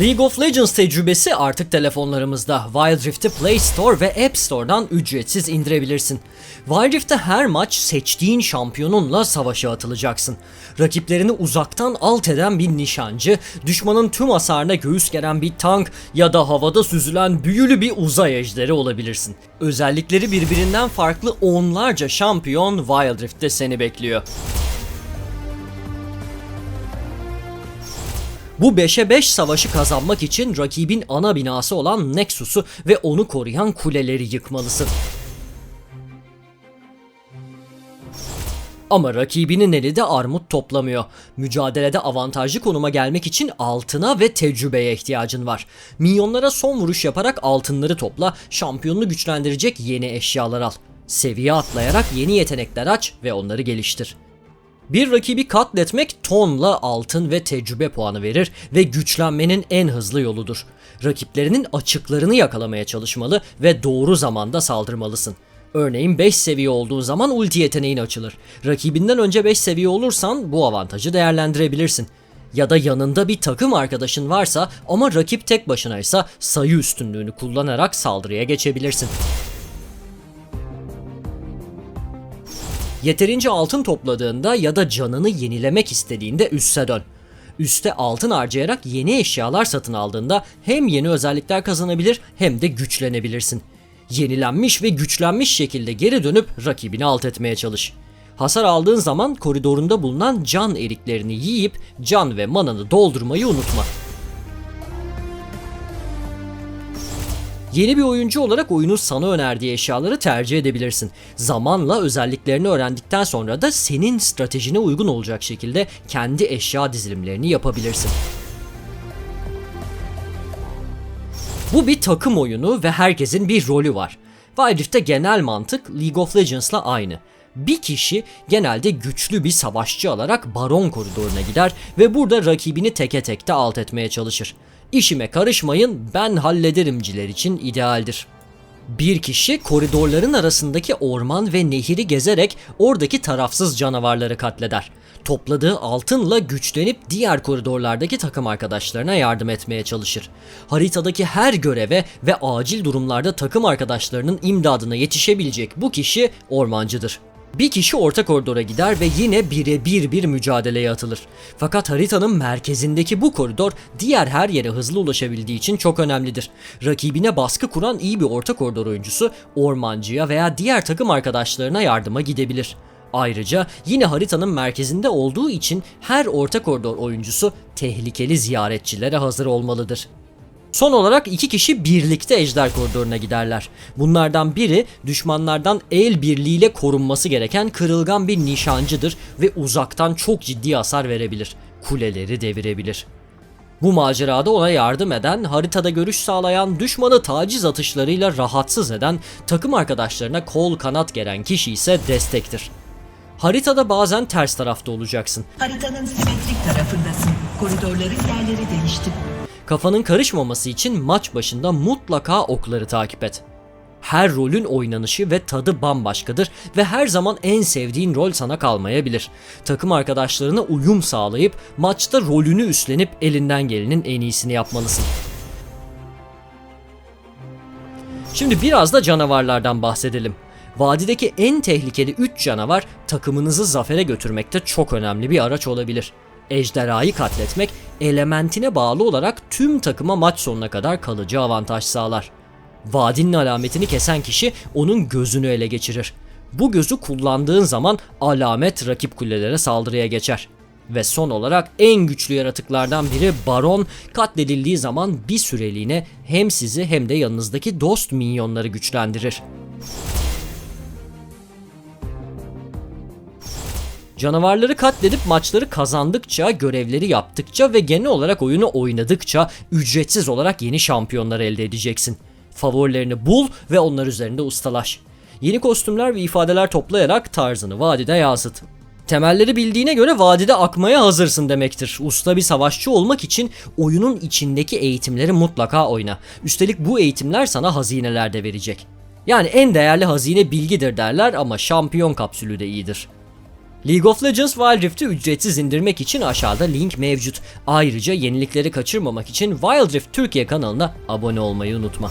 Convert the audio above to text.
League of Legends tecrübesi artık telefonlarımızda. Wild Rift'i Play Store ve App Store'dan ücretsiz indirebilirsin. Wild Rift'te her maç seçtiğin şampiyonunla savaşa atılacaksın. Rakiplerini uzaktan alt eden bir nişancı, düşmanın tüm hasarına göğüs geren bir tank ya da havada süzülen büyülü bir uzay ejderi olabilirsin. Özellikleri birbirinden farklı onlarca şampiyon Wild Rift'te seni bekliyor. Bu 5'e 5 savaşı kazanmak için rakibin ana binası olan Nexus'u ve onu koruyan kuleleri yıkmalısın. Ama rakibinin eli de armut toplamıyor. Mücadelede avantajlı konuma gelmek için altına ve tecrübeye ihtiyacın var. Minyonlara son vuruş yaparak altınları topla, şampiyonunu güçlendirecek yeni eşyalar al. Seviye atlayarak yeni yetenekler aç ve onları geliştir. Bir rakibi katletmek tonla altın ve tecrübe puanı verir ve güçlenmenin en hızlı yoludur. Rakiplerinin açıklarını yakalamaya çalışmalı ve doğru zamanda saldırmalısın. Örneğin 5 seviye olduğun zaman ulti yeteneğin açılır. Rakibinden önce 5 seviye olursan bu avantajı değerlendirebilirsin. Ya da yanında bir takım arkadaşın varsa ama rakip tek başınaysa sayı üstünlüğünü kullanarak saldırıya geçebilirsin. Yeterince altın topladığında ya da canını yenilemek istediğinde üste dön. Üste altın harcayarak yeni eşyalar satın aldığında hem yeni özellikler kazanabilir hem de güçlenebilirsin. Yenilenmiş ve güçlenmiş şekilde geri dönüp rakibini alt etmeye çalış. Hasar aldığın zaman koridorunda bulunan can eriklerini yiyip can ve mananı doldurmayı unutma. Yeni bir oyuncu olarak oyunun sana önerdiği eşyaları tercih edebilirsin. Zamanla özelliklerini öğrendikten sonra da senin stratejine uygun olacak şekilde kendi eşya dizilimlerini yapabilirsin. Bu bir takım oyunu ve herkesin bir rolü var. Wild genel mantık League of Legends'la aynı. Bir kişi genelde güçlü bir savaşçı alarak baron koridoruna gider ve burada rakibini teke tekte alt etmeye çalışır. İşime karışmayın ben hallederimciler için idealdir. Bir kişi koridorların arasındaki orman ve nehiri gezerek oradaki tarafsız canavarları katleder. Topladığı altınla güçlenip diğer koridorlardaki takım arkadaşlarına yardım etmeye çalışır. Haritadaki her göreve ve acil durumlarda takım arkadaşlarının imdadına yetişebilecek bu kişi ormancıdır. Bir kişi orta koridora gider ve yine birebir bir mücadeleye atılır. Fakat haritanın merkezindeki bu koridor diğer her yere hızlı ulaşabildiği için çok önemlidir. Rakibine baskı kuran iyi bir orta koridor oyuncusu ormancıya veya diğer takım arkadaşlarına yardıma gidebilir. Ayrıca yine haritanın merkezinde olduğu için her orta koridor oyuncusu tehlikeli ziyaretçilere hazır olmalıdır. Son olarak iki kişi birlikte ejder koridoruna giderler. Bunlardan biri düşmanlardan el birliğiyle korunması gereken kırılgan bir nişancıdır ve uzaktan çok ciddi hasar verebilir. Kuleleri devirebilir. Bu macerada ona yardım eden, haritada görüş sağlayan, düşmanı taciz atışlarıyla rahatsız eden, takım arkadaşlarına kol kanat geren kişi ise destektir. Haritada bazen ters tarafta olacaksın. Haritanın simetrik tarafındasın. Koridorların yerleri değişti. Kafanın karışmaması için maç başında mutlaka okları takip et. Her rolün oynanışı ve tadı bambaşkadır ve her zaman en sevdiğin rol sana kalmayabilir. Takım arkadaşlarına uyum sağlayıp maçta rolünü üstlenip elinden gelenin en iyisini yapmalısın. Şimdi biraz da canavarlardan bahsedelim. Vadideki en tehlikeli 3 canavar takımınızı zafere götürmekte çok önemli bir araç olabilir. Ejderhayı katletmek elementine bağlı olarak tüm takıma maç sonuna kadar kalıcı avantaj sağlar. Vadinin alametini kesen kişi onun gözünü ele geçirir. Bu gözü kullandığın zaman alamet rakip kulelere saldırıya geçer. Ve son olarak en güçlü yaratıklardan biri Baron katledildiği zaman bir süreliğine hem sizi hem de yanınızdaki dost minyonları güçlendirir. Canavarları katledip maçları kazandıkça, görevleri yaptıkça ve genel olarak oyunu oynadıkça ücretsiz olarak yeni şampiyonlar elde edeceksin. Favorilerini bul ve onlar üzerinde ustalaş. Yeni kostümler ve ifadeler toplayarak tarzını vadide yansıt. Temelleri bildiğine göre vadide akmaya hazırsın demektir. Usta bir savaşçı olmak için oyunun içindeki eğitimleri mutlaka oyna. Üstelik bu eğitimler sana hazineler de verecek. Yani en değerli hazine bilgidir derler ama şampiyon kapsülü de iyidir. League of Legends Wild Rift'i ücretsiz indirmek için aşağıda link mevcut. Ayrıca yenilikleri kaçırmamak için Wild Rift Türkiye kanalına abone olmayı unutma.